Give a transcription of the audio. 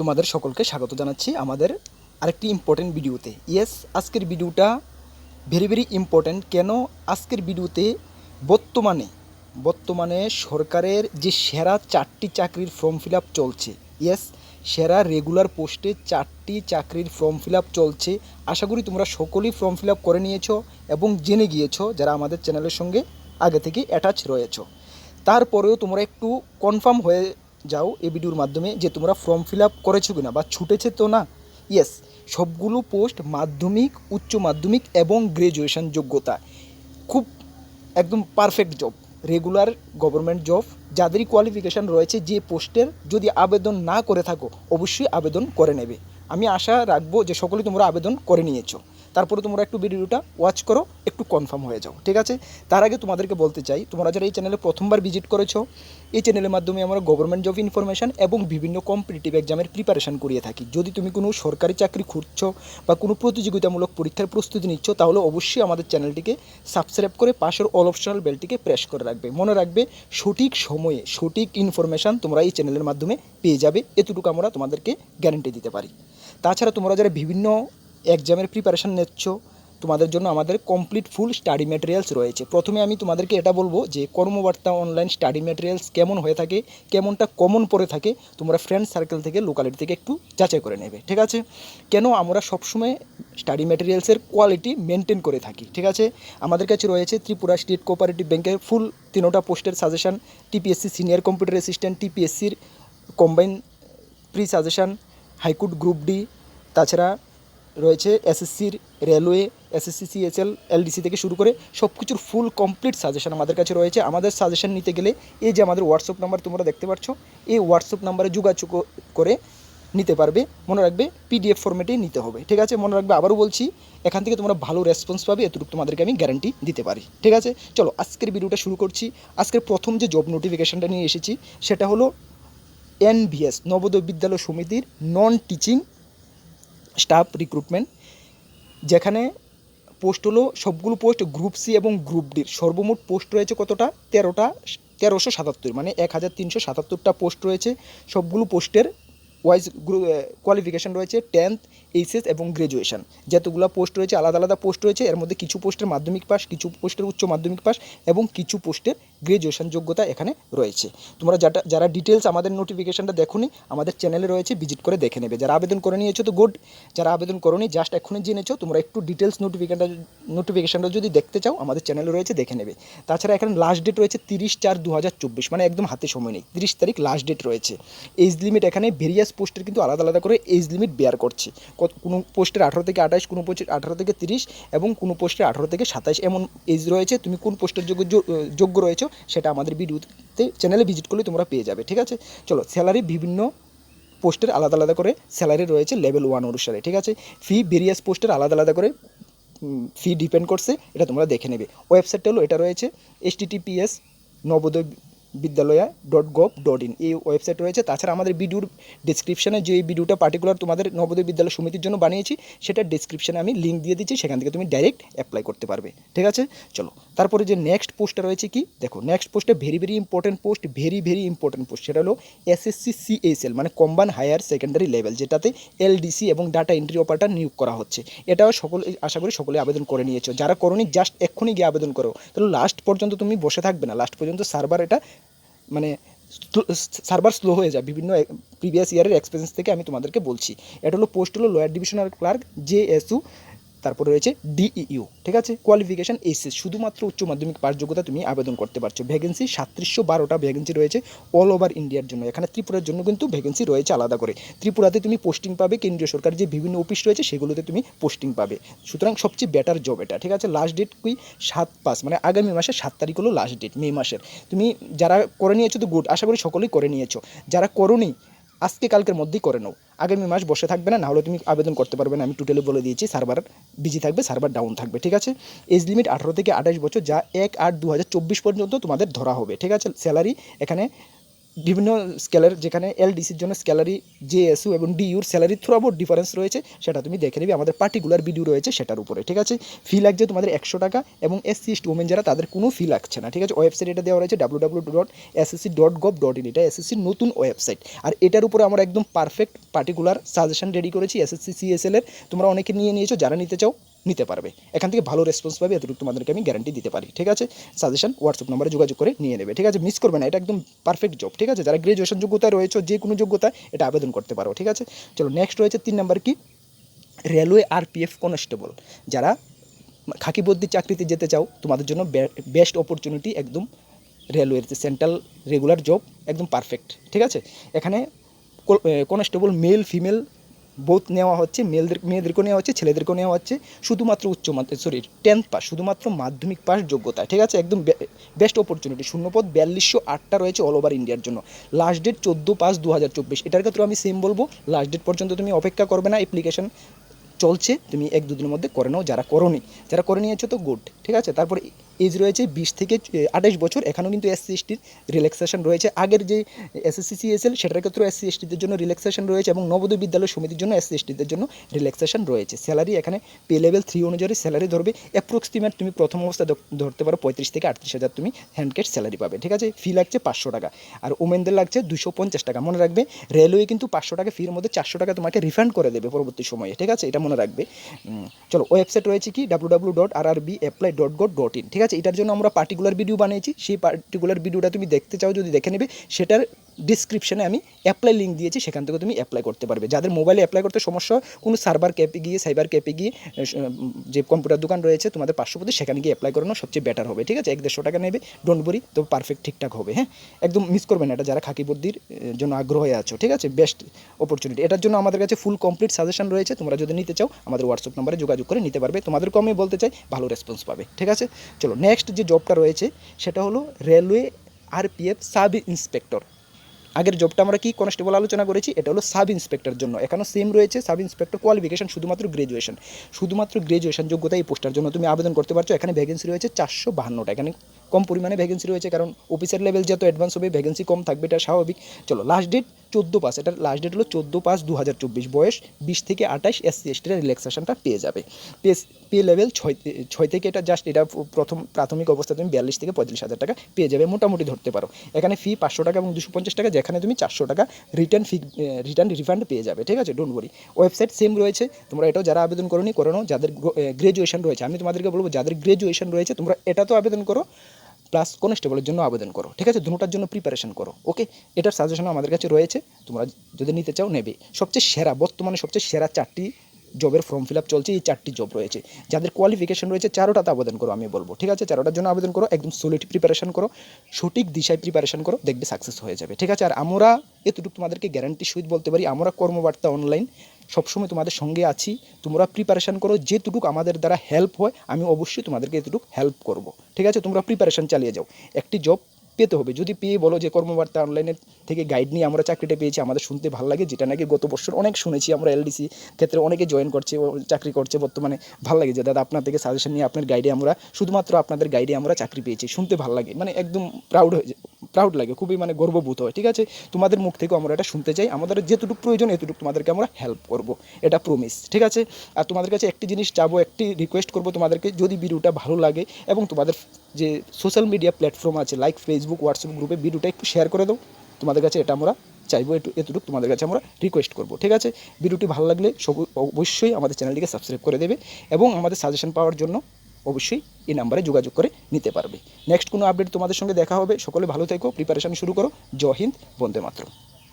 তোমাদের সকলকে স্বাগত জানাচ্ছি আমাদের আরেকটি ইম্পর্টেন্ট ভিডিওতে। ইয়েস আজকের ভিডিওটা ভেরি ভেরি ইম্পর্ট্যান্ট কেন আজকের ভিডিওতে বর্তমানে বর্তমানে সরকারের যে সেরা চারটি চাকরির ফর্ম ফিল চলছে। ইয়েস সেরা রেগুলার পোস্টে চারটি চাকরির ফর্ম ফিল চলছে। আশা করি তোমরা সকলেই ফর্ম ফিল করে নিয়েছো এবং জেনে গিয়েছো যারা আমাদের চ্যানেলের সঙ্গে আগে থেকে অ্যাটাচ রয়েছো। তারপরেও তোমরা একটু কনফার্ম হয়ে যাও এই ভিডিওর মাধ্যমে যে তোমরা ফর্ম ফিল আপ করেছ কিনা বা ছুটেছে তো না? ইয়েস সবগুলো পোস্ট মাধ্যমিক, উচ্চ মাধ্যমিক এবং গ্র্যাজুয়েশন যোগ্যতা। খুব একদম perfect job regular government job যাদেরই qualification রয়েছে যে পোস্টের যদি আবেদন না করে থাকো, অবশ্যই আবেদন করে নেবে। আমি আশা রাখব যে সকলেই তোমরা আবেদন করে নিয়েছো। তারপরে তোমরা একটু ভিডিওটা ওয়াচ করো, একটু কনফার্ম হয়ে যাও, ঠিক আছে? তার আগে তোমাদেরকে বলতে চাই, তোমরা যারা এই চ্যানেলে প্রথমবার ভিজিট করেছ, এই চ্যানেলের মাধ্যমে আমরা গভর্নমেন্ট জব ইনফরমেশন এবং বিভিন্ন কম্পিটিটিভ এক্সামের প্রিপারেশন করিয়ে থাকি। যদি তুমি কোনো সরকারি চাকরি খুঁজছো বা কোনো প্রতিযোগিতামূলক পরীক্ষার প্রস্তুতি নিচ্ছ, তাহলে অবশ্যই আমাদের চ্যানেলটিকে সাবস্ক্রাইব করে পাশের অল অপশনাল বেলটিকে প্রেস করে রাখবে। মনে রাখবে, সঠিক সময়ে সঠিক ইনফরমেশান তোমরা এই চ্যানেলের মাধ্যমে পেয়ে যাবে, এতটুকু আমরা তোমাদেরকে গ্যারেন্টি দিতে পারি। তাছাড়া তোমরা যারা বিভিন্ন এক্সামের প্রিপারেশান নিচ্ছ, তোমাদের জন্য আমাদের কমপ্লিট ফুল স্টাডি ম্যাটেরিয়ালস রয়েছে। প্রথমে আমি তোমাদেরকে এটা বলব যে, কর্মবার্তা অনলাইন স্টাডি ম্যাটেরিয়ালস কেমন হয়ে থাকে, কেমনটা কমন পড়ে থাকে, তোমরা ফ্রেন্ড সার্কেল থেকে লোকালিটি থেকে একটু যাচাই করে নেবে, ঠিক আছে? কেন আমরা সবসময় স্টাডি ম্যাটেরিয়ালসের কোয়ালিটি মেনটেন করে থাকি, ঠিক আছে? আমাদের কাছে রয়েছে ত্রিপুরা স্টেট কোঅপারেটিভ ব্যাংকের ফুল তিনোটা পোস্টের suggestion TPSC senior computer assistant টিপিএসসির combine pre suggestion high court group D তাছাড়া রয়েছে এসএসসির রেলওয়ে, এসএসসি, সিএসএল, এলডিসি থেকে শুরু করে সব কিছুর ফুল কমপ্লিট সাজেশন আমাদের কাছে রয়েছে। আমাদের সাজেশন নিতে গেলে এই যে আমাদের হোয়াটসঅ্যাপ নাম্বার তোমরা দেখতে পাচ্ছ, এই হোয়াটসঅ্যাপ নাম্বারে যোগাযোগ করে নিতে পারবে। মনে রাখবে পিডিএফ ফর্মেটেই নিতে হবে। ঠিক আছে? মনে রাখবে আবারও বলছি, এখান থেকে তোমরা ভালো রেসপন্স পাবে, এতটুকু তোমাদেরকে আমি গ্যারান্টি দিতে পারি। ঠিক আছে? চলো, আজকের ভিডিওটা শুরু করছি। আজকের প্রথম যে জব নোটিফিকেশানটা নিয়ে এসেছি, সেটা হলো এনভিএস, নবোদয় বিদ্যালয় সমিতির নন টিচিং স্টাফ রিক্রুটমেন্ট যেখানে পোস্ট হলো সবগুলো পোস্ট গ্রুপ সি এবং গ্রুপ ডির সর্বমোট পোস্ট রয়েছে কতটা? তেরোটা, তেরোশো সাতাত্তর মানে এক হাজার তিনশো সাতাত্তরটা পোস্ট রয়েছে। সবগুলো পোস্টের ওয়াইজ কোয়ালিফিকেশান রয়েছে টেন্থ এইচএস এবং গ্র্যাজুয়েশন যতগুলো পোস্ট রয়েছে, আলাদা আলাদা পোস্ট রয়েছে। এর মধ্যে কিছু পোস্টের মাধ্যমিক পাস কিছু পোস্টের উচ্চ মাধ্যমিক পাস এবং কিছু পোস্টের গ্র্যাজুয়েশন যোগ্যতা এখানে রয়েছে। তোমরা যারা যারা ডিটেলস আমাদের নোটিফিকেশানটা দেখোনি, আমাদের চ্যানেলে রয়েছে ভিজিট করে দেখে নেবে। যারা আবেদন করে নিয়েছো তো গুড যারা আবেদন করোনি জাস্ট এখনই জেনেছো তোমরা একটু ডিটেলস নোটিফিকেশনটা নোটিফিকেশানটা যদি দেখতে চাও, আমাদের চ্যানেলে রয়েছে, দেখে নেবে। তাছাড়া এখানে লাস্ট ডেট রয়েছে তিরিশ চার দু মানে একদম হাতে সময় নেই। তিরিশ তারিখ লাস্ট ডেট রয়েছে। এজ লিমিট এখানে ভেরিয়াস পোস্টের কিন্তু আলাদা আলাদা করে এজ লিমিট বেয়ার করছে। কোনো পোস্টের আঠারো থেকে আঠাশ, কোনো পোস্টের আঠারো থেকে তিরিশ, এবং কোনো পোস্টের আঠারো থেকে সাতাশ, এমন এজ রয়েছে। তুমি কোন পোস্টের যোগ্য যোগ্য রয়েছে সেটা আমাদের ভিডিওতে চ্যানেলে ভিজিট করলে তোমরা পেয়ে যাবে, ঠিক আছে? চলো স্যালারি বিভিন্ন পোস্টের আলাদা আলাদা করে স্যালারি রয়েছে লেভেল ওয়ান অনুসারে, ঠিক আছে? ফি ভেরিয়াস পোস্টের আলাদা আলাদা করে ফি ডিপেন্ড করছে, এটা তোমরা দেখে নেবে। ওয়েবসাইটটা হলো, এটা রয়েছে HTTPS Navodaya Vidyalaya dot gov dot in এই ওয়েবসাইট রয়েছে। তাছাড়া আমাদের ভিডিওর ডিসক্রিপশানে যে ভিডিওটা পার্টিকুলার তোমাদের নবোদয় বিদ্যালয় সমিতির জন্য বানিয়েছি, সেটা ডিসক্রিপশানে আমি লিঙ্ক দিয়ে দিচ্ছি, সেখান থেকে তুমি ডাইরেক্ট অ্যাপ্লাই করতে পারবে। ঠিক আছে? চলো, তারপরে যে নেক্সট পোস্টটা রয়েছে কি? দেখো নেক্সট পোস্টে very very important post very very important post সেটা হলো এসএসসি সিএসএল মানে কম্বাইন হায়ার সেকেন্ডারি লেভেল যেটাতে এলডিসি এবং ডাটা এন্ট্রি অপারেটার নিয়োগ করা হচ্ছে। এটাও সকলে, আশা করি সকলে আবেদন করে নিয়েছো। যারা করনি জাস্ট এক্ষুনি গিয়ে আবেদন করো। তাহলে লাস্ট পর্যন্ত তুমি বসে থাকবে না। লাস্ট পর্যন্ত সার্ভার এটা মানে সার্ভার স্লো হয়ে যায়। বিভিন্ন প্রিভিয়াস ইয়ারের এক্সপিরিয়েন্স থেকে আমি তোমাদেরকে বলছি। এটা হলো পোস্ট হলো লয়ার ডিভিশনাল ক্লার্ক জেএসইউ তারপরে রয়েছে ডিইউ ঠিক আছে? কোয়ালিফিকেশান এসএস শুধুমাত্র উচ্চ মাধ্যমিক পাস যোগ্যতা তুমি আবেদন করতে পারছ। ভ্যাকেন্সি সাতত্রিশশো বারোটা ভ্যাকেন্সি রয়েছে অল ওভার ইন্ডিয়ার জন্য। এখানে ত্রিপুরার জন্য কিন্তু ভ্যাকেন্সি রয়েছে আলাদা করে। ত্রিপুরাতে তুমি পোস্টিং পাবে, কেন্দ্রীয় সরকার যে বিভিন্ন অফিস রয়েছে, সেগুলোতে তুমি পোস্টিং পাবে। সুতরাং সবচেয়ে বেটার জব এটা, ঠিক আছে? লাস্ট ডেট কুই সাত পাঁচ মানে আগামী মাসের সাত তারিখ হলো লাস্ট ডেট মে মাসের। তুমি যারা করে নিয়েছো তো গুড আশা করি সকলেই করে নিয়েছো। যারা করোনি, আজকে কালকের মধ্যেই করে নাও। আগামী মাস বসে থাকবে না, নাহলে তুমি আবেদন করতে পারবে না। আমি টোটালি বলে দিয়েছি সার্ভার বিজি থাকবে সার্ভার ডাউন থাকবে, ঠিক আছে? এজ লিমিট আঠারো থেকে আঠাশ বছর, যা এক আট দু পর্যন্ত তোমাদের ধরা হবে, ঠিক আছে? স্যালারি এখানে বিভিন্ন স্কেলের যেখানে এলডিসির জন্য স্যালারি জেএসইউ এবং ডিইউর স্যালারি থ্রুআউট ডিফারেন্স রয়েছে, সেটা তুমি দেখে নেবে। আমাদের পার্টিকুলার ভিডিও রয়েছে সেটার উপরে, ঠিক আছে? ফি লাগছে তোমাদের একশো টাকা এবং এসসি এসটি ওমেন যারা, তাদের কোনো ফি লাগছে না, ঠিক আছে? ওয়েবসাইট এটা দেওয়া রয়েছে W W dot SSC dot dot এটা এসএসসির নতুন ওয়েবসাইট আর এটার উপরে আমরা একদম পারফেক্ট পার্টিকুলার সাজেশন রেডি করেছি এসএসসি সিএসএল এর। তোমরা অনেকে নিয়ে নিয়েছো, যারা নিতে চাও নিতে পারবে। এখান থেকে ভালো রেসপন্স পাবে, এতটুকু তোমাদেরকে আমি গ্যারান্টি দিতে পারি, ঠিক আছে? সাজেশন হোয়াটসঅ্যাপ নম্বরে যোগাযোগ করে নিয়ে নেবে, ঠিক আছে? মিস করবে না, এটা একদম পারফেক্ট জব ঠিক আছে? যারা গ্রাজুয়েশন যোগ্যতায় রয়েছে, যে কোনো যোগ্যতা এটা আবেদন করতে পারো, ঠিক আছে? চলো নেক্সট রয়েছে তিন নম্বর কি? রেলওয়ে আর আরপিএফ কনস্টেবল যারা খাকিবদ্দি চাকরিতে যেতে চাও, তোমাদের জন্য বেস্ট অপরচুনিটি একদম রেলওয়ের যে সেন্ট্রাল রেগুলার জব একদম পারফেক্ট ঠিক আছে? এখানে কনস্টেবল মেল ফিমেল বোথ নেওয়া হচ্ছে, মেয়েদের, মেয়েদেরকেও নেওয়া হচ্ছে, ছেলেদেরকেও নেওয়া হচ্ছে, শুধুমাত্র উচ্চ মাধ্যমিক সরি টেন্থ পাস শুধুমাত্র মাধ্যমিক পাস যোগ্যতা ঠিক আছে? একদম বেস্ট অপরচুনিটি শূন্যপদ বিয়াল্লিশশো আটটা রয়েছে অল ওভার ইন্ডিয়ার জন্য। লাস্ট ডেট চোদ্দ পাঁচ দু হাজার চব্বিশ, এটার ক্ষেত্রে আমি সেম বলব লাস্ট ডেট পর্যন্ত তুমি অপেক্ষা করবে না অ্যাপ্লিকেশন চলছে, তুমি এক দুদিনের মধ্যে করে নাও, যারা করনি, যারা করে নিয়েছো তো গুড ঠিক আছে? তারপরে এজ রয়েছে বিশ থেকে আঠাশ বছর। এখানেও কিন্তু এসসি এসটির রিল্যাক্সেশন রয়েছে। আগের যে এসএসসি সিএসএল সেটার ক্ষেত্রেও এসসি এসটিদের জন্য রিল্যাক্সেশন রয়েছে এবং নবোদয় বিদ্যালয় সমিতির জন্য এসসি এসটিদের জন্য রিল্যাক্সেশন রয়েছে। স্যালারি এখানে পে লেভেল থ্রি অনুযায়ী স্যালারি ধরবে। অ্যাপ্রক্সিমেট তুমি প্রথম অবস্থা ধর- ধরতে পারো পঁয়ত্রিশ থেকে আটত্রিশ হাজার তুমি হ্যান্ড ক্যাশ স্যালারি পাবে। ঠিক আছে? ফি লাগছে পাঁচশো টাকা। আর ওমেনদের লাগছে দুশো পঞ্চাশ টাকা। মনে রাখবে রেলওয়ে কিন্তু পাঁচশো টাকা ফির মধ্যে চারশো টাকা তোমাকে রিফান্ড করে দেবে পরবর্তী সময়ে। ঠিক আছে? এটা মনে রাখবে। চলো ওয়েবসাইট রয়েছে কি? W W dot R R B apply dot gov dot in ঠিক আছে? এটার জন্য আমরা পার্টিকুলার ভিডিও বানিয়েছি। সেই পার্টিকুলার ভিডিওটা তুমি দেখতে চাও, যদি দেখে নেবে, সেটার ডিসক্রিপশনে আমি অ্যাপ্লাই লিঙ্ক দিয়েছি, সেখান থেকে তুমি অ্যাপ্লাই করতে পারবে। যাদের মোবাইলে অ্যাপ্লাই করতে সমস্যা কোনো সার্ভার ক্যাপে গিয়ে সাইবার ক্যাপে গিয়ে যে কম্পিউটার দোকান রয়েছে, তোমাদের পার্শ্ববর্তী, সেখানে গিয়ে অ্যাপ্লাই করানো সবচেয়ে বেটার হবে, ঠিক আছে? এক দেড়শো টাকা নেবে ডোন্ট বরি তো পারফেক্ট ঠিকঠাক হবে হ্যাঁ? একদম মিস করবে না এটা, যারা খাকি বুদ্ধির জন্য আগ্রহ আছো, ঠিক আছে? বেস্ট অপরচুনিটি এটার জন্য আমাদের কাছে ফুল কমপ্লিট সাজেশন রয়েছে, তোমরা যদি নিতে চাও, আমাদের হোয়াটসঅ্যাপ নম্বরে যোগাযোগ করে নিতে পারবে। তোমাদেরকে আমি বলতে চাই, ভালো রেসপন্স পাবে, ঠিক আছে? চলো নেক্সট যে জবটা রয়েছে, সেটা হলো রেলওয়ে আরপিএফ সাব ইন্সপেক্টর আগের জবটা আমরা কি কনস্টেবল আলোচনা করেছি? এটা হলো সাব ইন্সপেক্টর জন্য। এখানেও সেম রয়েছে সাব ইন্সপেক্টর কোয়ালিফিকেশন শুধুমাত্র গ্রাজুয়েশন শুধুমাত্র গ্রাজুয়েশন যোগ্যতা এই পোস্টার জন্য তুমি আবেদন করতে পারছ। এখানে ভ্যাকেন্সি রয়েছে চারশো বাহান্নটা। এখানে কম পরিমাণে ভ্যাকেন্সি রয়েছে, কারণ অফিসার লেভেল যত অ্যাডভান্স হবে ভ্যাকেন্সি কম থাকবে, এটা স্বাভাবিক। চলো লাস্ট ডেট চোদ্দ পাস, এটার লাস্ট ডেট হলো চোদ্দ পাস দু হাজার চব্বিশ, বয়স বিশ থেকে আঠাশ এসসি এসটির রিল্যাক্সেশনটা পেয়ে যাবে। পে পে লেভেল ছয় ছয় থেকে এটা জাস্ট এটা প্রথম, প্রাথমিক অবস্থা তুমি বিয়াল্লিশ থেকে পঁয়তাল্লিশ হাজার টাকা পেয়ে যাবে, মোটামুটি ধরতে পারো। এখানে ফি পাঁচশো টাকা এবং দুশো পঞ্চাশ টাকা, যেখানে তুমি চারশো টাকা রিটার্ন ফি রিটার্ন রিফান্ড পেয়ে যাবে, ঠিক আছে? ডোন্ট ওয়ারি ওয়েবসাইট সেম রয়েছে, তোমরা এটাও যারা আবেদন করো নি করো যাদের গ্রাজুয়েশন রয়েছে, আমি তোমাদেরকে বলব, যাদের গ্রাজুয়েশন রয়েছে, তোমরা এটা তো আবেদন করো। প্লাস কনস্টেবলের জন্য আবেদন করো, ঠিক আছে? দুটোটার জন্য প্রিপারেশন করো ওকে এটার সাজেশন আমাদের কাছে রয়েছে, তোমরা যদি নিতে চাও নেবে। সবচেয়ে সেরা, বর্তমানে সবচেয়ে সেরা চারটি জবের ফর্ম ফিল আপ চলছে, এই চারটি জব রয়েছে। যাদের কোয়ালিফিকেশন রয়েছে, চারোটাতে আবেদন করো, আমি বলব, ঠিক আছে? চারোটার জন্য আবেদন করো, একদম সলিড প্রিপারেশন করো, সঠিক দিশায় প্রিপারেশন করো, দেখবে সাকসেস হয়ে যাবে, ঠিক আছে? আর আমরা এতটুকু তোমাদেরকে গ্যারান্টি সহিত বলতে পারি, আমরা কর্মবার্তা অনলাইন সবসময় তোমাদের সঙ্গে আছি। তোমরা প্রিপারেশন করো যেটুকু আমাদের দ্বারা হেল্প হয়, আমি অবশ্যই তোমাদেরকে এতটুকু হেল্প করব। ঠিক আছে? তোমরা প্রিপারেশন চালিয়ে যাও। একটি জব পেতে হবে। যদি পেয়ে বলো যে কর্মবার্তা অনলাইনের থেকে গাইড নিয়ে আমরা চাকরিটা পেয়েছি, আমাদের শুনতে ভালো লাগে। যেটা নাকি গত বছর অনেক শুনেছি আমরা এলডিসি ক্ষেত্রে অনেকে জয়েন করছে চাকরি করছে, বর্তমানে ভালো লাগে যে, দাদা, আপনার থেকে সাজেশন নিয়ে আপনার গাইডে আমরা, শুধুমাত্র আপনাদের গাইডে আমরা চাকরি পেয়েছি। শুনতে ভালো লাগে। মানে একদম প্রাউড হয়ে প্রাউড লাগে, খুবই মানে গর্ববোধ হয়, ঠিক আছে? তোমাদের মুখ থেকেও আমরা এটা শুনতে চাই, আমাদের যেটুকু প্রয়োজন এতটুকু তোমাদেরকে আমরা হেল্প করব, এটা প্রমিস ঠিক আছে? আর তোমাদের কাছে একটি জিনিস চাবো, একটি রিকোয়েস্ট করব তোমাদেরকে, যদি ভিডিওটা ভালো লাগে এবং তোমাদের যে সোশ্যাল মিডিয়া প্ল্যাটফর্ম আছে লাইক ফেসবুক হোয়াটসঅ্যাপ গ্রুপে ভিডিওটা একটু শেয়ার করে দাও, তোমাদের কাছে এটা আমরা চাইব একটু এতটুকু তোমাদের কাছে আমরা রিকোয়েস্ট করব, ঠিক আছে? ভিডিওটি ভালো লাগলে অবশ্যই আমাদের চ্যানেলটিকে সাবস্ক্রাইব করে দেবে এবং আমাদের সাজেশন পাওয়ার জন্য অবশ্যই এই নাম্বারে যোগাযোগ করে নিতে পারবে। নেক্সট কোনো আপডেট তোমাদের সঙ্গে দেখা হবে। সকলে ভালো থেকো প্রিপারেশান শুরু করো। জয় হিন্দ, বন্দে মাতরম।